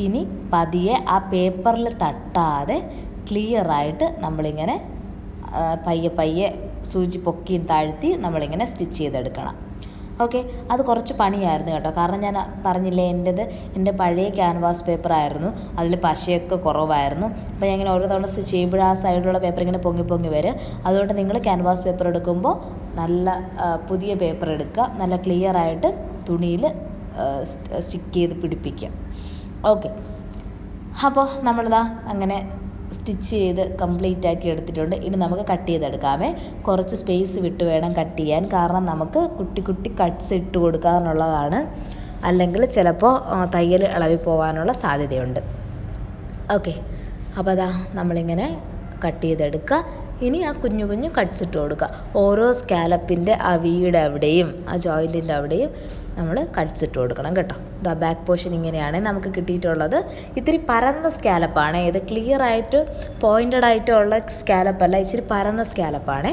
ഇനി പതിയെ ആ പേപ്പറിൽ തട്ടാതെ ക്ലിയറായിട്ട് നമ്മളിങ്ങനെ പയ്യെ പയ്യെ സൂചി പൊക്കിയും താഴ്ത്തി നമ്മളിങ്ങനെ സ്റ്റിച്ച് ചെയ്തെടുക്കണം. ഓക്കെ. അത് കുറച്ച് പണിയായിരുന്നു കേട്ടോ. കാരണം ഞാൻ പറഞ്ഞില്ലേ എന്റെത് എന്റെ പഴയ ക്യാൻവാസ് പേപ്പർ ആയിരുന്നു അതിൽ പശയൊക്കെ കുറവായിരുന്നു. അപ്പോൾ ഞാൻ ഇങ്ങനെ ഓരോ തവണ സ്റ്റിച്ച് ചെയ്യുമ്പോൾ ആ സൈഡിലുള്ള പേപ്പർ ഇങ്ങനെ പൊങ്ങി പൊങ്ങി വരും അതുകൊണ്ട് നിങ്ങൾ ക്യാൻവാസ് പേപ്പർ എടുക്കുമ്പോൾ നല്ല പുതിയ പേപ്പർ എടുക്കുക. നല്ല ക്ലിയർ ആയിട്ട് തുണിയിൽ സ്റ്റിക്ക് ചെയ്ത് പിടിപ്പിക്കുക. ഓക്കെ. അപ്പോൾ നമ്മളിതാ അങ്ങനെ സ്റ്റിച്ച് ചെയ്ത് കംപ്ലീറ്റ് ആക്കി എടുത്തിട്ടുണ്ട്. ഇനി നമുക്ക് കട്ട് ചെയ്തെടുക്കാമേ കുറച്ച് സ്പേസ് വിട്ട് വേണം കട്ട് ചെയ്യാൻ. കാരണം നമുക്ക് കുട്ടി കുട്ടി കട്ട്സ് ഇട്ട് കൊടുക്കാനുള്ളതാണ്. അല്ലെങ്കിൽ ചിലപ്പോൾ തയ്യൽ ഇളവി പോകാനുള്ള സാധ്യതയുണ്ട്. ഓക്കെ അപ്പോൾ അതാ നമ്മളിങ്ങനെ കട്ട് ചെയ്തെടുക്കുക ഇനി ആ കുഞ്ഞു കുഞ്ഞു കട്ട്സ് ഇട്ട് കൊടുക്കുക ഓരോ സ്കാലപ്പിന്റെ ആ വീട് ആ ജോയിന്റിന്റെ അവിടെയും നമ്മൾ കടിച്ചിട്ട് കൊടുക്കണം കേട്ടോ. ദാ ബാക്ക് പോർഷൻ ഇങ്ങനെയാണ് നമുക്ക് കിട്ടിയിട്ടുള്ളത്. ഇത്തിരി പരന്ന സ്കാലപ്പാണ് ഇത് ക്ലിയർ ആയിട്ട് പോയിന്റഡ് ആയിട്ടുള്ള സ്കാലപ്പല്ല ഇച്ചിരി പരന്ന സ്കാലപ്പാണ്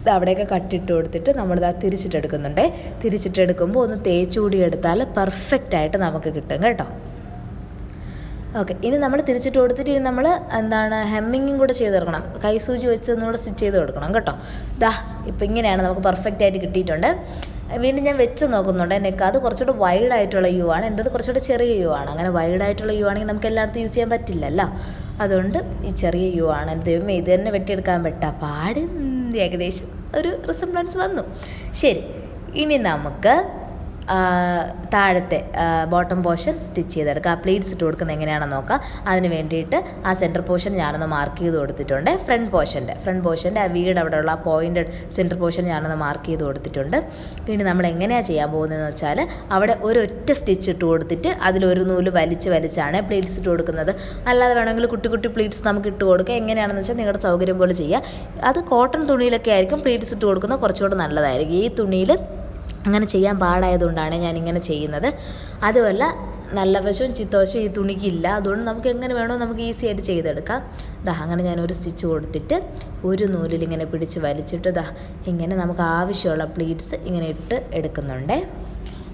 ഇത് അവിടെയൊക്കെ കട്ടിട്ട് കൊടുത്തിട്ട് നമ്മളിത് തിരിച്ചിട്ടെടുക്കുന്നുണ്ട്. തിരിച്ചിട്ടെടുക്കുമ്പോൾ ഒന്ന് തേച്ചുകൂടി എടുത്താൽ പെർഫെക്റ്റ് ആയിട്ട് നമുക്ക് കിട്ടും കേട്ടോ. ഓക്കെ ഇനി നമ്മൾ തിരിച്ചിട്ട് കൊടുത്തിട്ട് ഇനി നമ്മൾ എന്താണ് ഹെമ്മിങ്ങും കൂടെ ചെയ്ത് കൊടുക്കണം. കൈസൂചി വെച്ച് ഒന്നുകൂടെ സ്റ്റിച്ച് ചെയ്ത് കൊടുക്കണം കേട്ടോ. ദാ ഇപ്പം ഇങ്ങനെയാണ് നമുക്ക് പെർഫെക്റ്റ് ആയിട്ട് കിട്ടിയിട്ടുണ്ട്. വീണ്ടും ഞാൻ വെച്ച് നോക്കുന്നുണ്ട്. നെക്ക് അത് കുറച്ചുകൂടെ വൈഡ് ആയിട്ടുള്ള യു ആണ്. എന്റെത് കുറച്ചുകൂടെ ചെറിയ യു ആണ്. അങ്ങനെ വൈഡ് ആയിട്ടുള്ള യു ആണെങ്കിൽ നമുക്ക് എല്ലായിടത്തും യൂസ് ചെയ്യാൻ പറ്റില്ലല്ലോ. അതുകൊണ്ട് ഈ ചെറിയ യു ആണ്. ദൈവമേ ഇത് തന്നെ വെട്ടിയെടുക്കാൻ പറ്റാ പാട്. ഏകദേശം ഒരു റിസംബ്ലൻസ് വന്നു. ശരി ഇനി നമുക്ക് താഴത്തെ ബോട്ടം പോർഷൻ സ്റ്റിച്ച് ചെയ്തെടുക്കുക. ആ പ്ലീറ്റ്സ് ഇട്ട് കൊടുക്കുന്നത് എങ്ങനെയാണെന്ന് നോക്കാം. അതിന് വേണ്ടിയിട്ട് ആ സെന്റർ പോർഷൻ ഞാനൊന്ന് മാർക്ക് ചെയ്ത് കൊടുത്തിട്ടുണ്ട്. ഫ്രണ്ട് പോർഷന്റെ ഫ്രണ്ട് പോർഷന്റെ ആ വീട് അവിടെയുള്ള ആ പോയിന്റഡ് സെന്റർ പോർഷൻ ഞാനൊന്ന് മാർക്ക് ചെയ്ത് കൊടുത്തിട്ടുണ്ട്. ഇനി നമ്മൾ എങ്ങനെയാണ് ചെയ്യാൻ പോകുന്നതെന്ന് വെച്ചാൽ അവിടെ ഒരൊറ്റ സ്റ്റിച്ച് ഇട്ട് കൊടുത്തിട്ട് അതിലൊരു നൂൽ വലിച്ച് വലിച്ചാണ് പ്ലീറ്റ്സ് ഇട്ട് കൊടുക്കുന്നത്. അല്ലാതെ വേണമെങ്കിൽ കുട്ടി കുട്ടി പ്ലീറ്റ്സ് നമുക്ക് ഇട്ട് കൊടുക്കുക എങ്ങനെയാണെന്ന് വെച്ചാൽ നിങ്ങളുടെ സൗകര്യം പോലെ ചെയ്യുക അത് കോട്ടൺ തുണിയിലൊക്കെ ആയിരിക്കും പ്ലീറ്റ്സ് ഇട്ട് കൊടുക്കുന്നത് കുറച്ചുകൂടെ നല്ലതായിരിക്കും. ഈ തുണിയിൽ അങ്ങനെ ചെയ്യാൻ പാടായതുകൊണ്ടാണ് ഞാനിങ്ങനെ ചെയ്യുന്നത്. അതുമല്ല നല്ല വശവും ചിത്തവശവും ഈ തുണിക്കില്ല. അതുകൊണ്ട് നമുക്ക് എങ്ങനെ വേണോ നമുക്ക് ഈസി ആയിട്ട് ചെയ്തെടുക്കാം. ദാ അങ്ങനെ ഞാൻ ഒരു സ്റ്റിച്ച് കൊടുത്തിട്ട് ഒരു നൂലിൽ ഇങ്ങനെ പിടിച്ച് വലിച്ചിട്ട് ദാ ഇങ്ങനെ നമുക്ക് ആവശ്യമുള്ള പ്ലീറ്റ്സ് ഇങ്ങനെ ഇട്ട് എടുക്കുന്നുണ്ട്.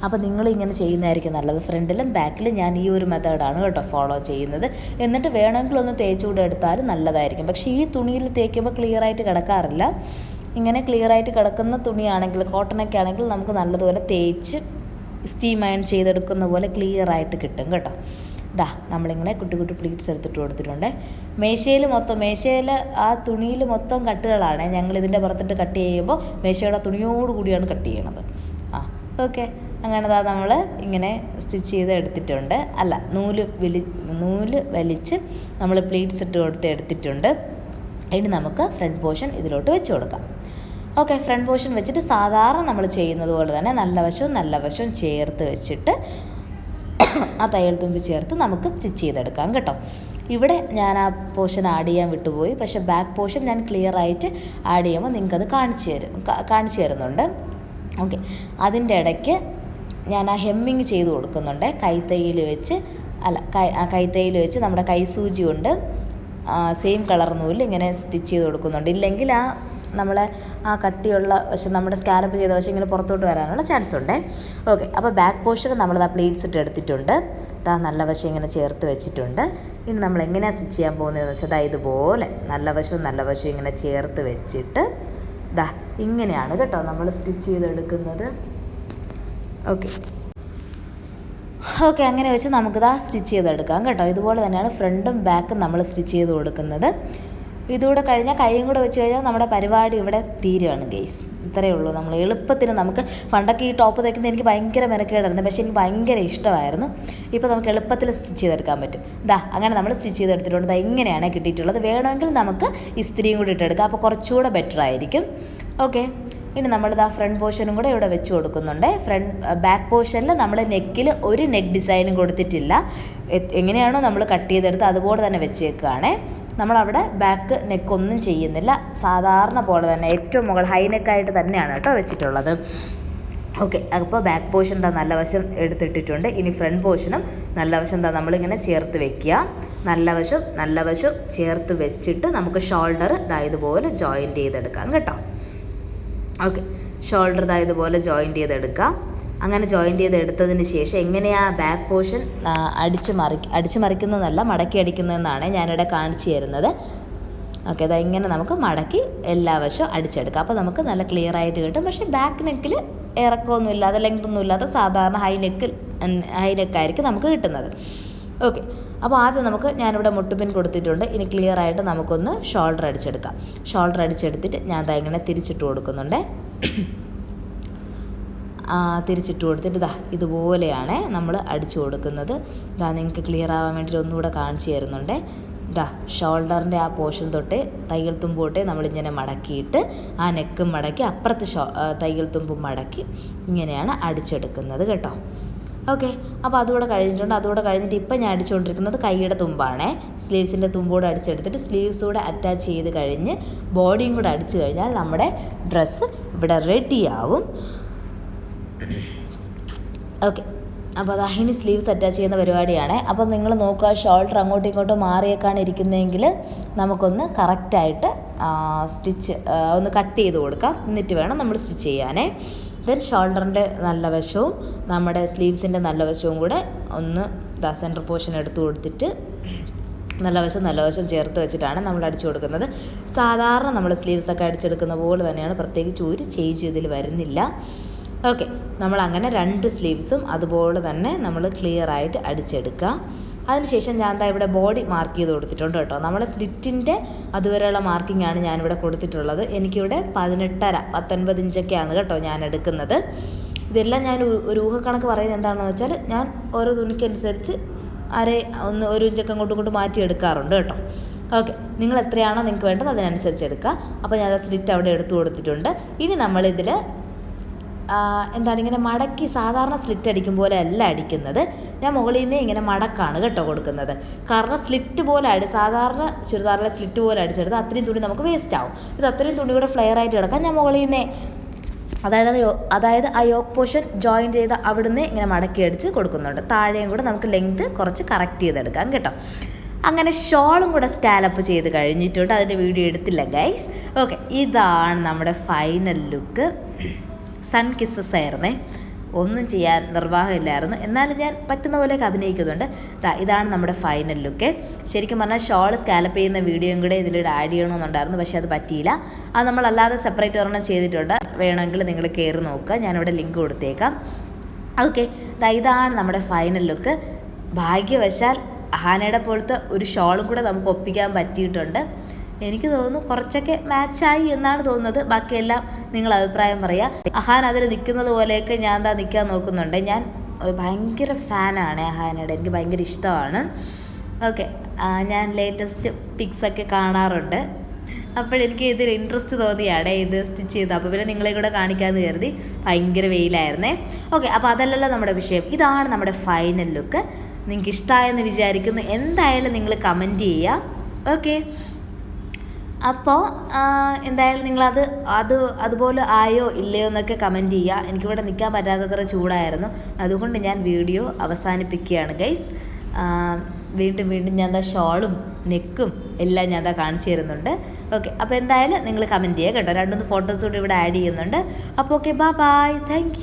അപ്പോൾ നിങ്ങൾ ഇങ്ങനെ ചെയ്യുന്നതായിരിക്കും നല്ലത്. ഫ്രണ്ടിലും ബാക്കിലും ഞാൻ ഈ ഒരു മെത്തേഡാണ് കേട്ടോ ഫോളോ ചെയ്യുന്നത്. എന്നിട്ട് വേണമെങ്കിൽ ഒന്ന് തേച്ചുകൂടെ എടുത്താലും നല്ലതായിരിക്കും. പക്ഷേ ഈ തുണിയിൽ തേക്കുമ്പോൾ ക്ലിയർ ആയിട്ട് കിടക്കാറില്ല. ഇങ്ങനെ ക്ലിയർ ആയിട്ട് കിടക്കുന്ന തുണിയാണെങ്കിൽ കോട്ടണൊക്കെ ആണെങ്കിൽ നമുക്ക് നല്ലതുപോലെ തേച്ച് സ്റ്റീം അയൺ ചെയ്തെടുക്കുന്ന പോലെ ക്ലിയർ ആയിട്ട് കിട്ടും കേട്ടോ. ദാ നമ്മളിങ്ങനെ കുട്ടി കുട്ടി പ്ലീറ്റ്സ് എടുത്തിട്ട് കൊടുത്തിട്ടുണ്ട്. മേശയിൽ മൊത്തം മേശയിൽ ആ തുണിയിൽ മൊത്തം കട്ടുകളാണ്. ഞങ്ങൾ ഇതിന്റെ പുറത്തിട്ട് കട്ട് ചെയ്യുമ്പോൾ മേശയുടെ തുണിയോട് കൂടിയാണ് കട്ട് ചെയ്യണത്. ആ ഓക്കെ അങ്ങനെ ദാ നമ്മൾ ഇങ്ങനെ സ്റ്റിച്ച് ചെയ്ത് എടുത്തിട്ടുണ്ട്. അല്ല നൂൽ വലി നൂൽ വലിച്ച് നമ്മൾ പ്ലീറ്റ്സ് ഇട്ട് കൊടുത്ത് എടുത്തിട്ടുണ്ട്. ഇനി നമുക്ക് ഫ്രണ്ട് പോർഷൻ ഇതിലോട്ട് വെച്ച് കൊടുക്കാം. ഓക്കെ ഫ്രണ്ട് പോർഷൻ വെച്ചിട്ട് സാധാരണ നമ്മൾ ചെയ്യുന്നത് പോലെ തന്നെ നല്ല വശവും നല്ല വശവും ചേർത്ത് വെച്ചിട്ട് ആ തയ്യൽ തുമ്പ് ചേർത്ത് നമുക്ക് സ്റ്റിച്ച് ചെയ്തെടുക്കാം കേട്ടോ. ഇവിടെ ഞാൻ ആ പോർഷൻ ആഡ് ചെയ്യാൻ വിട്ടുപോയി. പക്ഷേ ബാക്ക് പോർഷൻ ഞാൻ ക്ലിയർ ആയിട്ട് ആഡ് ചെയ്യുമ്പോൾ നിങ്ങൾക്കത് കാണിച്ചു തരും കാണിച്ചു തരുന്നുണ്ട്. ഓക്കെ അതിന്റെ ഇടയ്ക്ക് ഞാൻ ആ ഹെമ്മിങ് ചെയ്ത് കൊടുക്കുന്നുണ്ട്. കൈത്തയ്യിൽ വെച്ച് അല്ല കൈ ആ കൈത്തയ്യിൽ വെച്ച് നമ്മുടെ കൈസൂചി കൊണ്ട് സെയിം കളർ നൂൽ ഇങ്ങനെ സ്റ്റിച്ച് ചെയ്ത് കൊടുക്കുന്നുണ്ട്. ഇല്ലെങ്കിൽ ആ നമ്മളെ ആ കട്ടിയുള്ള വശം നമ്മുടെ സ്കാലപ്പ് ചെയ്ത വശം ഇങ്ങനെ പുറത്തോട്ട് വരാനുള്ള ചാൻസ് ഉണ്ട്. ഓക്കെ അപ്പോൾ ബാക്ക് പോർഷൻ നമ്മൾ ആ പ്ലേറ്റ്സ് ഇട്ട് എടുത്തിട്ടുണ്ട്. ദാ നല്ല വശം ഇങ്ങനെ ചേർത്ത് വെച്ചിട്ടുണ്ട്. ഇനി നമ്മൾ എങ്ങനെയാണ് സ്റ്റിച്ച് ചെയ്യാൻ പോകുന്നതെന്ന് വെച്ചാൽ ദാ ഇതുപോലെ നല്ല വശവും നല്ല വശവും ഇങ്ങനെ ചേർത്ത് വെച്ചിട്ട് ദാ ഇങ്ങനെയാണ് കേട്ടോ നമ്മൾ സ്റ്റിച്ച് ചെയ്തെടുക്കുന്നത്. ഓക്കെ ഓക്കെ അങ്ങനെ വെച്ച് നമുക്കിതാ സ്റ്റിച്ച് ചെയ്തെടുക്കാം കേട്ടോ. ഇതുപോലെ തന്നെയാണ് ഫ്രണ്ടും ബാക്കും നമ്മൾ സ്റ്റിച്ച് ചെയ്ത് കൊടുക്കുന്നത്. ഇതുകൂടെ കഴിഞ്ഞാൽ കൈയും കൂടെ വെച്ച് കഴിഞ്ഞാൽ നമ്മുടെ പരിപാടി ഇവിടെ തീരുകയാണ് ഗെയ്സ് ഇത്രയേ ഉള്ളൂ. നമ്മൾ എളുപ്പത്തിന് നമുക്ക് പണ്ടൊക്കെ ഈ ടോപ്പ് തയ്ക്കുന്നത് എനിക്ക് ഭയങ്കര മെനക്കേടായിരുന്നു. പക്ഷേ എനിക്ക് ഭയങ്കര ഇഷ്ടമായിരുന്നു. ഇപ്പോൾ നമുക്ക് എളുപ്പത്തിൽ സ്റ്റിച്ച് ചെയ്തെടുക്കാൻ പറ്റും. ദാ അങ്ങനെ നമ്മൾ സ്റ്റിച്ച് ചെയ്തെടുത്തിട്ടുണ്ട്. ദാ ഇങ്ങനെയാണ് കിട്ടിയിട്ടുള്ളത്. വേണമെങ്കിൽ നമുക്ക് ഇസ്തിരിയും കൂടി ഇട്ടെടുക്കാം. അപ്പോൾ കുറച്ചുകൂടെ ബെറ്റർ ആയിരിക്കും. ഓക്കെ ഇനി നമ്മളിതാ ഫ്രണ്ട് പോർഷനും കൂടെ ഇവിടെ വെച്ച് കൊടുക്കുന്നുണ്ട്. ഫ്രണ്ട് ബാക്ക് പോർഷനിൽ നമ്മൾ നെക്കിൽ ഒരു നെക്ക് ഡിസൈനും കൊടുത്തിട്ടില്ല. എങ്ങനെയാണോ നമ്മൾ കട്ട് ചെയ്തെടുത്ത് അതുപോലെ തന്നെ വെച്ചേക്കുകയാണ് നമ്മളവിടെ ബാക്ക് നെക്ക് ഒന്നും ചെയ്യുന്നില്ല. സാധാരണ പോലെ തന്നെ ഏറ്റവും മുകൾ ഹൈ നെക്കായിട്ട് തന്നെയാണ് കേട്ടോ വെച്ചിട്ടുള്ളത്. ഓക്കെ അപ്പോൾ ബാക്ക് പോർഷൻ എന്താ നല്ല വശം എടുത്തിട്ടിട്ടുണ്ട്. ഇനി ഫ്രണ്ട് പോർഷനും നല്ല വശം എന്താ നമ്മളിങ്ങനെ ചേർത്ത് വെക്കുക. നല്ല വശം നല്ല വശം ചേർത്ത് വെച്ചിട്ട് നമുക്ക് ഷോൾഡർ ഇതാ ഇതുപോലെ ജോയിന്റ് ചെയ്തെടുക്കാം കേട്ടോ. ഓക്കെ ഷോൾഡർ ഇതാ ഇതുപോലെ ജോയിന്റ് ചെയ്തെടുക്കാം. അങ്ങനെ ജോയിന്റ് ചെയ്ത് എടുത്തതിന് ശേഷം എങ്ങനെയാ ബാക്ക് പോർഷൻ അടിച്ച് മറി അടിച്ച് മറിക്കുന്നതല്ല മടക്കി അടിക്കുന്നതെന്നാണ് ഞാനിവിടെ കാണിച്ചു തരുന്നത്. ഓക്കെ അതാ ഇങ്ങനെ നമുക്ക് മടക്കി എല്ലാ വശവും അടിച്ചെടുക്കാം. അപ്പോൾ നമുക്ക് നല്ല ക്ലിയർ ആയിട്ട് കിട്ടും. പക്ഷേ ബാക്ക് നെക്കിൽ ഇറക്കമൊന്നും ഇല്ലാതെ ലെങ്ത് ഒന്നും ഇല്ലാതെ സാധാരണ ഹൈ നെക്കിൽ ഹൈ നെക്കായിരിക്കും നമുക്ക് കിട്ടുന്നത്. ഓക്കെ അപ്പോൾ ആദ്യം നമുക്ക് ഞാനിവിടെ മുട്ടുപിൻ കൊടുത്തിട്ടുണ്ട്. ഇനി ക്ലിയർ ആയിട്ട് നമുക്കൊന്ന് ഷോൾഡർ അടിച്ചെടുക്കാം. ഷോൾഡർ അടിച്ചെടുത്തിട്ട് ഞാൻ ഇങ്ങനെ തിരിച്ചിട്ട് കൊടുക്കുന്നുണ്ട്. തിരിച്ചിട്ട് കൊടുത്തിട്ട് ഇതാ ഇതുപോലെയാണ് നമ്മൾ അടിച്ചു കൊടുക്കുന്നത്. ഇതാ നിങ്ങൾക്ക് ക്ലിയർ ആവാൻ വേണ്ടിയിട്ട് ഒന്നുകൂടെ കാണിച്ചു തരുന്നുണ്ട്. ഇതാ ഷോൾഡറിന്റെ ആ പോർഷൻ തൊട്ട് തയ്യൽ തുമ്പ് തൊട്ടേ നമ്മളിങ്ങനെ മടക്കിയിട്ട് ആ നെക്കും മടക്കി അപ്പുറത്ത് ഷോ തയ്യൽ തുമ്പും മടക്കി ഇങ്ങനെയാണ് അടിച്ചെടുക്കുന്നത് കേട്ടോ. ഓക്കെ അപ്പോൾ അതുകൂടെ കഴിഞ്ഞിട്ടുണ്ട്. അതുകൂടെ കഴിഞ്ഞിട്ട് ഇപ്പം ഞാൻ അടിച്ചുകൊണ്ടിരിക്കുന്നത് കൈയുടെ തുമ്പാണ്. സ്ലീവ്സിന്റെ തുമ്പോടെ അടിച്ചെടുത്തിട്ട് സ്ലീവ്സ് കൂടെ അറ്റാച്ച് ചെയ്ത് കഴിഞ്ഞ് ബോഡിയും കൂടെ അടിച്ചു കഴിഞ്ഞാൽ നമ്മുടെ ഡ്രസ്സ് ഇവിടെ റെഡിയാവും ഓക്കെ അപ്പോൾ അത് ഇനി സ്ലീവ്സ് അറ്റാച്ച് ചെയ്യുന്ന പരിപാടിയാണ്. അപ്പോൾ നിങ്ങൾ നോക്കുക ഷോൾഡർ അങ്ങോട്ടും ഇങ്ങോട്ടും മാറിയേക്കാണ് ഇരിക്കുന്നതെങ്കിൽ നമുക്കൊന്ന് കറക്റ്റായിട്ട് സ്റ്റിച്ച് ഒന്ന് കട്ട് ചെയ്ത് കൊടുക്കാം. എന്നിട്ട് വേണം നമ്മൾ സ്റ്റിച്ച് ചെയ്യാനേ. ദെൻ ഷോൾഡറിന്റെ നല്ല വശവും നമ്മുടെ സ്ലീവ്സിന്റെ നല്ല വശവും കൂടെ ഒന്ന് ദാ സെന്റർ പോർഷൻ എടുത്തു കൊടുത്തിട്ട് നല്ല വശം നല്ല വശം ചേർത്ത് വെച്ചിട്ടാണ് നമ്മൾ അടിച്ചു കൊടുക്കുന്നത്. സാധാരണ നമ്മൾ സ്ലീവ്സൊക്കെ അടിച്ചെടുക്കുന്ന പോലെ തന്നെയാണ്. പ്രത്യേകിച്ച് ഒരു ചേഞ്ച് ഇതിൽ വരുന്നില്ല. ഓക്കെ നമ്മൾ അങ്ങനെ രണ്ട് സ്ലീവ്സും അതുപോലെ തന്നെ നമ്മൾ ക്ലിയർ ആയിട്ട് അടിച്ചെടുക്കുക. അതിനുശേഷം ഞാൻ എന്താ ഇവിടെ ബോഡി മാർക്ക് ചെയ്ത് കൊടുത്തിട്ടുണ്ട് കേട്ടോ. നമ്മുടെ സ്ലിറ്റിന്റെ അതുവരെയുള്ള മാർക്കിംഗ് ആണ് ഞാനിവിടെ കൊടുത്തിട്ടുള്ളത്. എനിക്കിവിടെ പതിനെട്ടര പത്തൊൻപത് ഇഞ്ചൊക്കെയാണ് കേട്ടോ ഞാൻ എടുക്കുന്നത്. ഇതെല്ലാം ഞാൻ ഒരു- ഒരു ഊഹക്കണക്ക് പറയുന്നത് എന്താണെന്ന് വെച്ചാൽ ഞാൻ ഓരോ തുണിക്കനുസരിച്ച് അര ഒന്ന് ഒരു ഇഞ്ചൊക്കെ അങ്ങോട്ടും ഇങ്ങോട്ടും മാറ്റി എടുക്കാറുണ്ട് കേട്ടോ. ഓക്കെ നിങ്ങൾ എത്രയാണോ നിങ്ങൾക്ക് വേണ്ടത് അതിനനുസരിച്ച് എടുക്കുക. അപ്പോൾ ഞാൻ സ്ലിറ്റ് അവിടെ എടുത്തു കൊടുത്തിട്ടുണ്ട്. ഇനി നമ്മളിതിൽ എന്താണ് ഇങ്ങനെ മടക്കി സാധാരണ സ്ലിറ്റ് അടിക്കും പോലെ അല്ല അടിക്കുന്നത്. ഞാൻ മുകളിൽ നിന്നേ ഇങ്ങനെ മടക്കാണ് കേട്ടോ കൊടുക്കുന്നത്. കാരണം സ്ലിറ്റ് പോലെ അടി സാധാരണ ചുരിദാറിലെ സ്ലിറ്റ് പോലെ അടിച്ചെടുത്ത് അത്രയും തുണി നമുക്ക് വേസ്റ്റ് ആവും. ഇത് അത്രയും തുണി കൂടെ ഫ്ലെയർ ആയിട്ട് കിടക്കാം. ഞാൻ മുകളിൽ നിന്നേ അതായത് അതായത് ആ യോക്ക് പോർഷൻ ജോയിൻ ചെയ്ത് അവിടുന്ന് ഇങ്ങനെ മടക്കി അടിച്ച് കൊടുക്കുന്നുണ്ട്. താഴെയും കൂടെ നമുക്ക് ലെങ്ത് കുറച്ച് കറക്റ്റ് ചെയ്തെടുക്കാം കേട്ടോ. അങ്ങനെ ഷോളും കൂടെ സ്കാലപ്പ് ചെയ്ത് കഴിഞ്ഞിട്ടുണ്ട്. അതിന്റെ വീഡിയോ എടുത്തില്ല ഗൈസ് ഓക്കെ ഇതാണ് നമ്മുടെ ഫൈനൽ ലുക്ക് സൺ കിസ്സസ് ആയിരുന്നേ. ഒന്നും ചെയ്യാൻ നിർവാഹമില്ലായിരുന്നു. എന്നാലും ഞാൻ പറ്റുന്ന പോലെയൊക്കെ അഭിനയിക്കുന്നുണ്ട്. ഇതാണ് നമ്മുടെ ഫൈനൽ ലുക്ക്. ശരിക്കും പറഞ്ഞാൽ ഷോൾ സ്കാലപ്പ് ചെയ്യുന്ന വീഡിയോയും കൂടെ ഇതിൽ ആഡ് ചെയ്യണമെന്നുണ്ടായിരുന്നു പക്ഷേ അത് പറ്റിയില്ല. അത് നമ്മളല്ലാതെ സെപ്പറേറ്റ് ഒരെണ്ണം ചെയ്തിട്ടുണ്ട്. വേണമെങ്കിൽ നിങ്ങൾ കയറി നോക്കുക. ഞാനിവിടെ ലിങ്ക് കൊടുത്തേക്കാം. ഓക്കെ ഇതാണ് നമ്മുടെ ഫൈനൽ ലുക്ക്. ഭാഗ്യവശാൽ ഹാനയുടെ പോലത്തെ ഒരു ഷോളും കൂടെ നമുക്ക് ഒപ്പിക്കാൻ പറ്റിയിട്ടുണ്ട്. എനിക്ക് തോന്നുന്നു കുറച്ചൊക്കെ മാച്ചായി എന്നാണ് തോന്നുന്നത്. ബാക്കിയെല്ലാം നിങ്ങൾ അഭിപ്രായം പറയുക അഹാൻ അതിൽ നിൽക്കുന്നത് പോലെയൊക്കെ ഞാൻ എന്താ നിൽക്കാൻ നോക്കുന്നുണ്ട്. ഞാൻ ഭയങ്കര ഫാനാണ് അഹാനയുടെ എനിക്ക് ഭയങ്കര ഇഷ്ടമാണ്. ഓക്കെ ഞാൻ ലേറ്റസ്റ്റ് പിക്സൊക്കെ കാണാറുണ്ട്. അപ്പോഴെനിക്ക് ഇതിൽ ഇൻട്രസ്റ്റ് തോന്നിയാണ്. ഇത് സ്റ്റിച്ച് ചെയ്ത് അപ്പോൾ പിന്നെ നിങ്ങളെ കൂടെ കാണിക്കാമെന്ന് കരുതി ഭയങ്കര വെയിലായിരുന്നേ. ഓക്കെ അപ്പോൾ അതല്ലല്ലോ നമ്മുടെ വിഷയം. ഇതാണ് നമ്മുടെ ഫൈനൽ ലുക്ക് നിങ്ങൾക്ക് ഇഷ്ടമായെന്ന് വിചാരിക്കുന്നു. എന്തായാലും നിങ്ങൾ കമന്റ് ചെയ്യുക ഓക്കെ അപ്പോൾ എന്തായാലും നിങ്ങളത് അത് അതുപോലെ ആയോ ഇല്ലയോ എന്നൊക്കെ കമന്റ് ചെയ്യുക എനിക്കിവിടെ നിൽക്കാൻ പറ്റാത്തത്ര ചൂടായിരുന്നു. അതുകൊണ്ട് ഞാൻ വീഡിയോ അവസാനിപ്പിക്കുകയാണ് ഗൈസ് വീണ്ടും വീണ്ടും ഞാൻ എന്താ ഷോളും നെക്കും എല്ലാം ഞാൻ എന്താ കാണിച്ചു തരുന്നുണ്ട്. ഓക്കെ അപ്പോൾ എന്തായാലും നിങ്ങൾ കമന്റ് ചെയ്യുക കേട്ടോ. രണ്ടൊന്ന് ഫോട്ടോസ് കൂടി ഇവിടെ ആഡ് ചെയ്യുന്നുണ്ട്. അപ്പോൾ ഓക്കെ ബാ ബായ് താങ്ക്